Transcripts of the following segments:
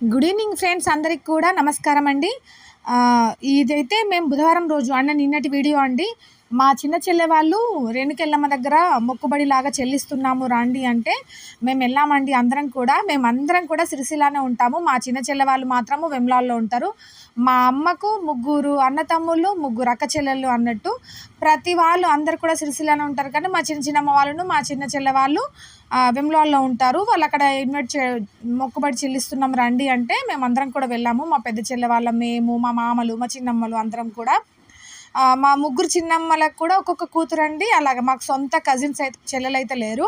Good evening friends అందరికి కూడా నమస్కారం అండి. ఇదైతే మేము బుధవారం రోజు అన్న నిన్నటి వీడియో అండి. మా చిన్న చెల్లె వాళ్ళు రేణుకెళ్ళమ్మ దగ్గర మొక్కుబడి లాగా చెల్లిస్తున్నాము రాండి అంటే మేము వెళ్ళామండి అందరం కూడా. మేము అందరం కూడా సిరిసిలానే ఉంటాము. మా చిన్న చెల్లె వాళ్ళు మాత్రము వెమ్లాల్లో ఉంటారు. మా అమ్మకు ముగ్గురు అన్నతమ్ముళ్ళు ముగ్గురు అక్క చెల్లెళ్ళు అన్నట్టు ప్రతి వాళ్ళు అందరు కూడా సిరిసిలానే ఉంటారు. కానీ మా చిన్న చిన్నమ్మ వాళ్ళను మా చిన్న చెల్లె వాళ్ళు వెమ్లాల్లో ఉంటారు. వాళ్ళు అక్కడ ఇన్వైట్ చే మొక్కుబడి చెల్లిస్తున్నాం రండి అంటే మేము అందరం కూడా వెళ్ళాము. మా పెద్ద చెల్లె వాళ్ళ మేము మా మామలు మా చిన్నమ్మలు అందరం కూడా మా ముగ్గురు చిన్నమ్మలకు కూడా ఒక్కొక్క కూతురు అండి అలాగే మాకు సొంత కజిన్స్ అయితే చెల్లెలు అయితే లేరు.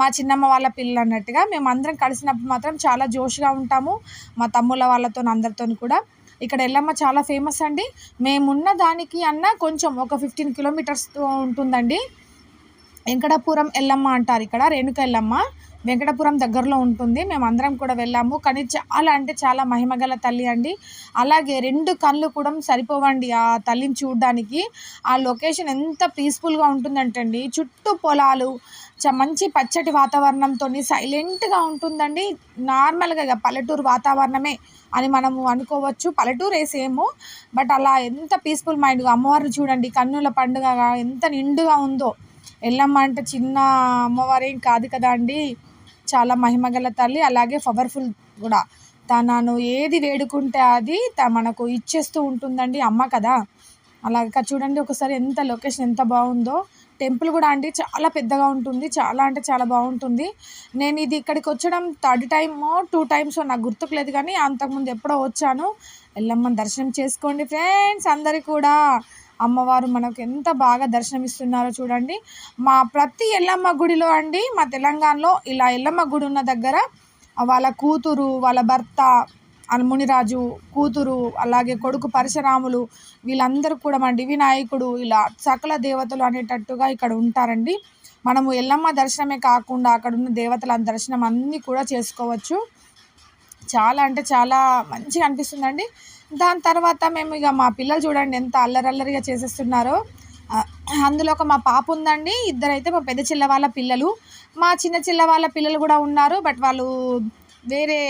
మా చిన్నమ్మ వాళ్ళ పిల్లలు అన్నట్టుగా మేము అందరం కలిసినప్పుడు మాత్రం చాలా జోష్గా ఉంటాము. మా తమ్ముళ్ళ వాళ్ళతో అందరితో కూడా. ఇక్కడ ఎల్లమ్మ చాలా ఫేమస్ అండి. మేమున్న దానికి అన్న కొంచెం ఒక ఫిఫ్టీన్ కిలోమీటర్స్ ఉంటుందండి. వెంకటాపురం ఎల్లమ్మ అంటారు ఇక్కడ రేణుక ఎల్లమ్మ. వెంకటపురం దగ్గరలో ఉంటుంది. మేము అందరం కూడా వెళ్ళాము. కానీ చాలా అంటే చాలా మహిమగల తల్లి అండి. అలాగే రెండు కళ్ళు కూడా సరిపోవండి ఆ తల్లిని చూడడానికి. ఆ లొకేషన్ ఎంత పీస్ఫుల్గా ఉంటుందంటండి. చుట్టూ పొలాలు మంచి పచ్చటి వాతావరణంతో సైలెంట్గా ఉంటుందండి. నార్మల్గా ఇక పల్లెటూరు వాతావరణమే అని మనము అనుకోవచ్చు. పల్లెటూరు వేసేమో బట్ అలా ఎంత పీస్ఫుల్ మైండ్గా అమ్మవారిని చూడండి. కన్నుల పండుగ ఎంత నిండుగా ఉందో. ఎల్లమ్మ అంటే చిన్న అమ్మవారేం కాదు కదా అండి. చాలా మహిమగల తల్లి అలాగే పవర్ఫుల్ కూడా. తనను ఏది వేడుకుంటే అది మనకు ఇచ్చేస్తూ ఉంటుందండి అమ్మ కదా. అలాగా చూడండి ఒకసారి ఎంత లొకేషన్ ఎంత బాగుందో. టెంపుల్ కూడా అండి చాలా పెద్దగా ఉంటుంది. చాలా అంటే చాలా బాగుంటుంది. నేను ఇది ఇక్కడికి వచ్చడం థర్డ్ టైమో టూ టైమ్స్ నాకు గుర్తుకు లేదు కానీ అంతకుముందు ఎప్పుడో వచ్చాను. ఎల్లమ్మ దర్శనం చేసుకోండి ఫ్రెండ్స్ అందరి కూడా. అమ్మవారు మనకు ఎంత బాగా దర్శనమిస్తున్నారో చూడండి. మా ప్రతి ఎల్లమ్మ గుడిలో అండి మా తెలంగాణలో ఇలా ఎల్లమ్మ గుడి ఉన్న దగ్గర వాళ్ళ కూతురు వాళ్ళ భర్త మునిరాజు కూతురు అలాగే కొడుకు పరశురాములు వీళ్ళందరూ కూడా మన వినాయకుడు ఇలా సకల దేవతలు అనేటట్టుగా ఇక్కడ ఉంటారండి. మనము ఎల్లమ్మ దర్శనమే కాకుండా అక్కడ ఉన్న దేవతల దర్శనం అన్నీ కూడా చేసుకోవచ్చు. చాలా అంటే చాలా మంచిగా అనిపిస్తుందండి. దాని తర్వాత మేము ఇక మా పిల్లలు చూడండి ఎంత అల్లరల్లరిగా చేసేస్తున్నారో. అందులో ఒక మా పాప ఉందండి. ఇద్దరైతే మా పెద్ద చిల్ల వాళ్ళ పిల్లలు. మా చిన్న చిల్ల వాళ్ళ పిల్లలు కూడా ఉన్నారు బట్ వాళ్ళు వేరే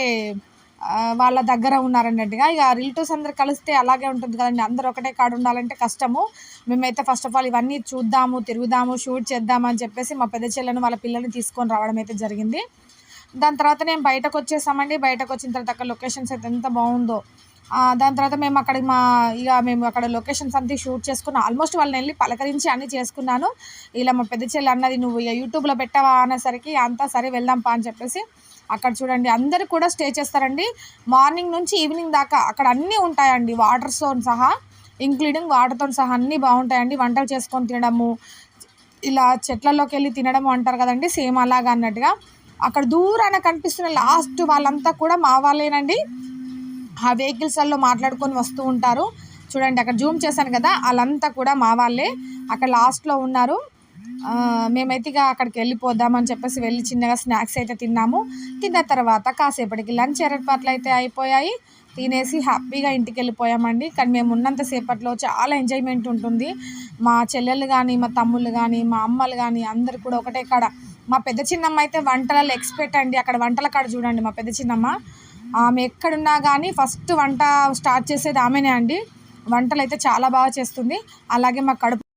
వాళ్ళ దగ్గర ఉన్నారన్నట్టుగా. ఇక రిలేటివ్స్ అందరు కలిస్తే అలాగే ఉంటుంది కదండి. అందరు ఒకటే కాడు ఉండాలంటే కష్టము. మేమైతే ఫస్ట్ ఆఫ్ ఆల్ ఇవన్నీ చూద్దాము తిరుగుదాము షూట్ చేద్దామని అని చెప్పేసి మా పెద్ద చెల్లెను వాళ్ళ పిల్లల్ని తీసుకొని రావడం అయితే జరిగింది. దాని తర్వాత నేను బయటకు వచ్చేసామండి. బయటకు వచ్చిన తర్వాత అక్కడ లొకేషన్స్ అయితే ఎంత బాగుందో. దాని తర్వాత మేము అక్కడ మా ఇక మేము అక్కడ లొకేషన్స్ అంతా షూట్ చేసుకున్నాం ఆల్మోస్ట్ వాళ్ళని వెళ్ళి పలకరించి అన్నీ చేసుకున్నాను. ఇలా మా పెద్ద చెల్లి అన్నది నువ్వు ఇక యూట్యూబ్లో పెట్టావా? అనేసరికి అంతా సరే వెళ్దాం పా అని చెప్పేసి అక్కడ చూడండి అందరు కూడా స్టే చేస్తారండి. మార్నింగ్ నుంచి ఈవినింగ్ దాకా అక్కడ అన్నీ ఉంటాయండి వాటర్తో సహా ఇంక్లూడింగ్ వాటర్తో సహా అన్నీ బాగుంటాయండి. వంటలు చేసుకొని తినడము ఇలా చెట్లలోకి వెళ్ళి తినడం అంటారు కదండి సేమ్ అలాగా అన్నట్టుగా. అక్కడ దూరాన కనిపిస్తున్న లాస్ట్ వాళ్ళంతా కూడా మా వాళ్ళేనండి. ఆ వెహికల్స్లలో మాట్లాడుకొని వస్తూ ఉంటారు. చూడండి అక్కడ జూమ్ చేశాను కదా వాళ్ళంతా కూడా మా వాళ్ళే. అక్కడ లాస్ట్లో ఉన్నారు. మేమైతే ఇక అక్కడికి వెళ్ళిపోదామని చెప్పేసి వెళ్ళి చిన్నగా స్నాక్స్ అయితే తిన్నాము. తిన్న తర్వాత కాసేపటికి లంచ్ ఏర్పాట్లు అయితే అయిపోయాయి. తినేసి హ్యాపీగా ఇంటికి వెళ్ళిపోయామండి. కానీ మేము ఉన్నంతసేపట్లో చాలా ఎంజాయ్మెంట్ ఉంటుంది. మా చెల్లెలు కానీ మా తమ్ముళ్ళు కానీ మా అమ్మలు కానీ అందరు కూడా ఒకటే కాడ. మా పెద్ద చిన్నమ్మ అయితే వంటలలో ఎక్స్పెక్ట్ అండి. అక్కడ వంటల కాడ చూడండి మా పెద్ద చిన్నమ్మ. ఆమె ఎక్కడున్నా కానీ ఫస్ట్ వంట స్టార్ట్ చేసేది ఆమెనే అండి. వంటలు అయితే చాలా బాగా చేస్తుంది. అలాగే మా కడుపు